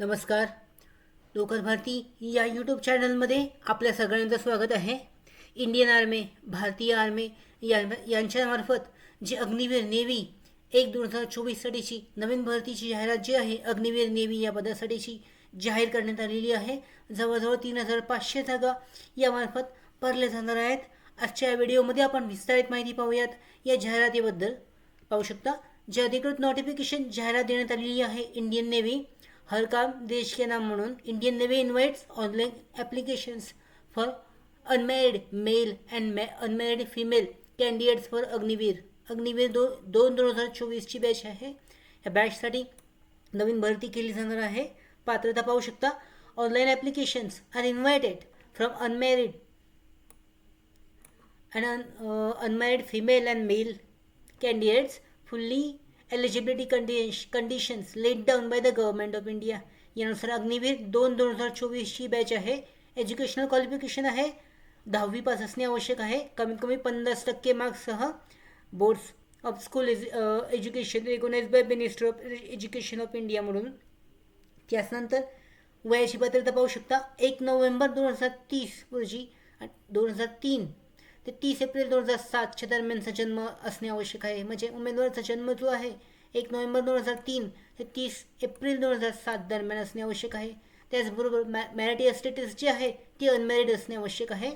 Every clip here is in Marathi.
नमस्कार. लोकल भारती या यूट्यूब चॅनलमध्ये आपल्या सगळ्यांचं स्वागत आहे. इंडियन आर्मी भारतीय आर्मी या यांच्यामार्फत जी अग्निवीर नेव्ही एक दोन हजार चोवीससाठीची नवीन भरतीची जाहिरात जी आहे अग्निवीर नेव्ही या पदासाठीची जाहीर करण्यात आलेली आहे. जवळजवळ तीन हजार पाचशे जागा यामार्फत भरल्या जाणार आहेत. आजच्या या व्हिडिओमध्ये आपण विस्तारित माहिती पाहूयात. या जाहिरातीबद्दल पाहू शकता. जे अधिकृत नोटिफिकेशन जाहिरात देण्यात आलेली आहे इंडियन नेव्ही हर काम देश के नाम म्हणून. Indian navy invites online applications for unmarried male and मॅ unmarried female candidates for Agniveer Agniveer दो दोन दोन हजार चोवीसची बॅच आहे. या बॅचसाठी नवीन भरती केली जाणार आहे. पात्रता पाहू शकता. Online applications are invited from unmarried and unmarried female and male candidates fully eligibility कंडिश conditions laid down by the government of India यानुसार अग्निवीर दोन दोन हजार चोवीसची बॅच आहे. एज्युकेशनल क्वालिफिकेशन आहे. दहावी पास असणे आवश्यक आहे. कमीत कमी पन्नास टक्के मार्क्ससह boards of school age education recognised by minister of education of India म्हणून. त्याचनंतर वयाची पात्रता पाहू शकता. एक नोव्हेंबर दोन हजार तीस रोजी दोन हजार तीन ते तीस एप्रिल दोन हजार सातच्या दरम्यानचा जन्म असणे आवश्यक आहे. म्हणजे उमेदवाराचा जन्म जो आहे एक नोव्हेंबर दोन हजार तीन ते तीस एप्रिल दोन हजार सात दरम्यान असणे आवश्यक आहे. त्याचबरोबर मॅ मॅरिटी स्टेटस जी आहे ती अनमॅरिड असणे आवश्यक आहे.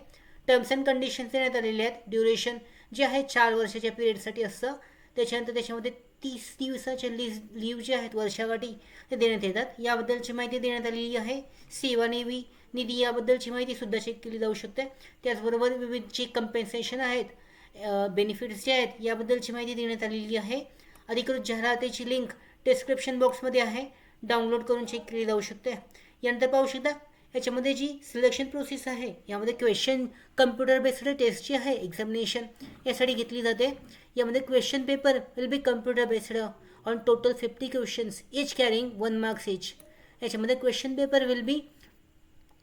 टर्म्स अँड कंडिशन्स देण्यात आलेले आहेत. ड्युरेशन जे आहे चार वर्षाच्या पिरियडसाठी असतं. त्याच्यानंतर त्याच्यामध्ये तीस दिवसाचे लिज लीव जे आहेत वर्षाकाठी ते देण्यात येतात. याबद्दलची माहिती देण्यात आलेली आहे. सेवा नेव्ही निधी याबद्दलची माहितीसुद्धा चेक केली जाऊ शकते. त्याचबरोबर विविध जे कम्पेन्सेशन आहेत बेनिफिट्स जे आहेत याबद्दलची माहिती देण्यात आलेली आहे. अधिकृत जाहिरातीची लिंक डिस्क्रिप्शन बॉक्समध्ये आहे. डाउनलोड करून चेक केली जाऊ शकते. यानंतर पाहू शकता याच्यामध्ये जी सिलेक्शन प्रोसेस आहे यामध्ये क्वेश्चन कम्प्युटर बेस्ड टेस्ट जी आहे एक्झामिनेशन यासाठी घेतली जाते. यामध्ये question paper will be computer based on total fifty questions each carrying one marks each याच्यामध्ये question paper will be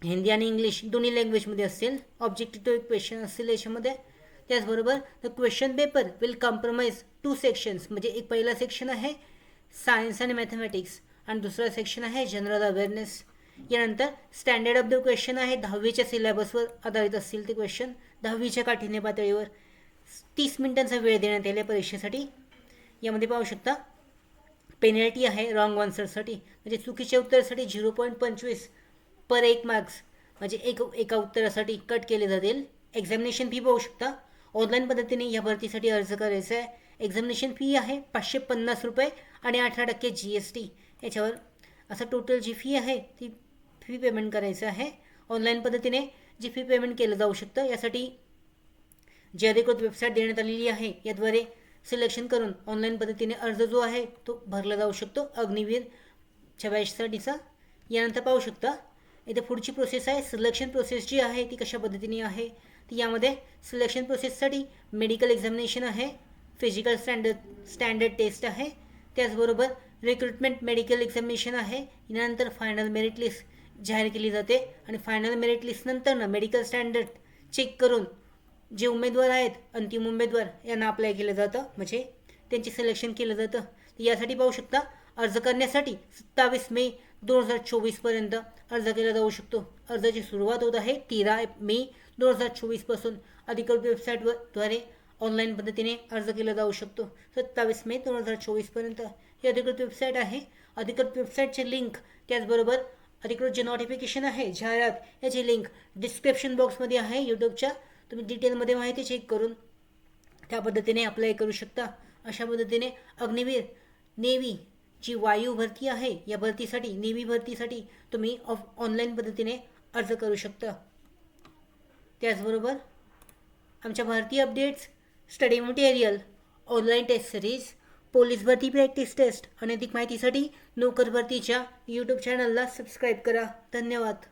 Hindi आणि इंग्लिश दोन्ही लँग्वेजमध्ये असेल ऑब्जेक्टिव्ह टू क्वेश्चन असतील याच्यामध्ये. त्याचबरोबर the question paper will compromise two sections म्हणजे एक पहिला सेक्शन आहे सायन्स आणि मॅथमॅटिक्स आणि दुसरा सेक्शन आहे जनरल अवेअरनेस यानंतर स्टँडर्ड ऑफ द क्वेश्चन आहे दहावीच्या सिलेबसवर आधारित असतील ते क्वेश्चन दहावीच्या काठीने पातळीवर तीस मिनिटांचा वेळ देण्यात येईल परीक्षेसाठी. यामध्ये पाहू शकता पेनल्टी आहे रॉंग आन्सरसाठी म्हणजे चुकीच्या उत्तरासाठी झिरो पॉईंट पंचवीस पर एक मार्क्स म्हणजे एक एका उत्तरासाठी कट केले जातील. एक्झामिनेशन फी पाहू शकता. ऑनलाईन पद्धतीने या भरतीसाठी अर्ज करायचा आहे. एक्झामिनेशन फी आहे पाचशे पन्नास रुपये आणि अठरा टक्के जी एस टी याच्यावर असं टोटल जी फी आहे ती फी पेमेंट करायचं आहे. ऑनलाईन पद्धतीने जी फी पेमेंट केलं जाऊ शकतं यासाठी जी अधिकृत वेबसाईट देण्यात आलेली आहे याद्वारे सिलेक्शन करून ऑनलाईन पद्धतीने अर्ज जो आहे तो भरला जाऊ शकतो. अग्निवीर बॅचसाठीचा यानंतर पाहू शकता इथे पुढची प्रोसेस आहे. सिलेक्शन प्रोसेस जी आहे ती कशा पद्धतीने आहे? ती यामध्ये सिलेक्शन प्रोसेससाठी मेडिकल एक्झामिनेशन आहे. फिजिकल स्टँडर्ड स्टँडर्ड टेस्ट आहे. त्याचबरोबर रिक्रुटमेंट मेडिकल एक्झामिनेशन आहे. यानंतर फायनल मेरिट लिस्ट जाहीर केली जाते. आणि फायनल मेरिट लिस्टनंतरनं मेडिकल स्टँडर्ड चेक करून जे उमेदवार आहेत अंतिम उमेदवार यांना अप्लाय केलं जातं. म्हणजे त्यांचे सिलेक्शन केलं जातं. यासाठी पाहू शकता अर्ज करण्यासाठी सत्तावीस मे दोन हजार चोवीसपर्यंत अर्ज केला जाऊ शकतो. अर्जाची सुरुवात होत आहे तेरा मे दोन हजार चोवीसपासून अधिकृत वेबसाईटवर द्वारे ऑनलाईन पद्धतीने अर्ज केला जाऊ शकतो. सत्तावीस मे दोन हजार चोवीसपर्यंत ही अधिकृत वेबसाईट आहे. अधिकृत वेबसाईटची लिंक त्याचबरोबर अधिकृत जे नोटिफिकेशन आहे जाहिरात याची लिंक डिस्क्रिप्शन बॉक्समध्ये आहे. यूट्यूबच्या तुम्ही डिटेलमध्ये माहिती चेक करून त्या पद्धतीने अप्लाय करू शकता. अशा पद्धतीने अग्निवीर नेव्ही जी वायू भरती आहे या भरतीसाठी नेव्ही भरतीसाठी तुम्ही ऑफ ऑनलाईन पद्धतीने अर्ज करू शकता. त्याचबरोबर आमच्या भारतीय updates study material online test series police भरती प्रॅक्टिस टेस्ट आणि अधिक माहितीसाठी नोकर भरतीच्या यूट्यूब चॅनलला सबस्क्राईब करा. धन्यवाद.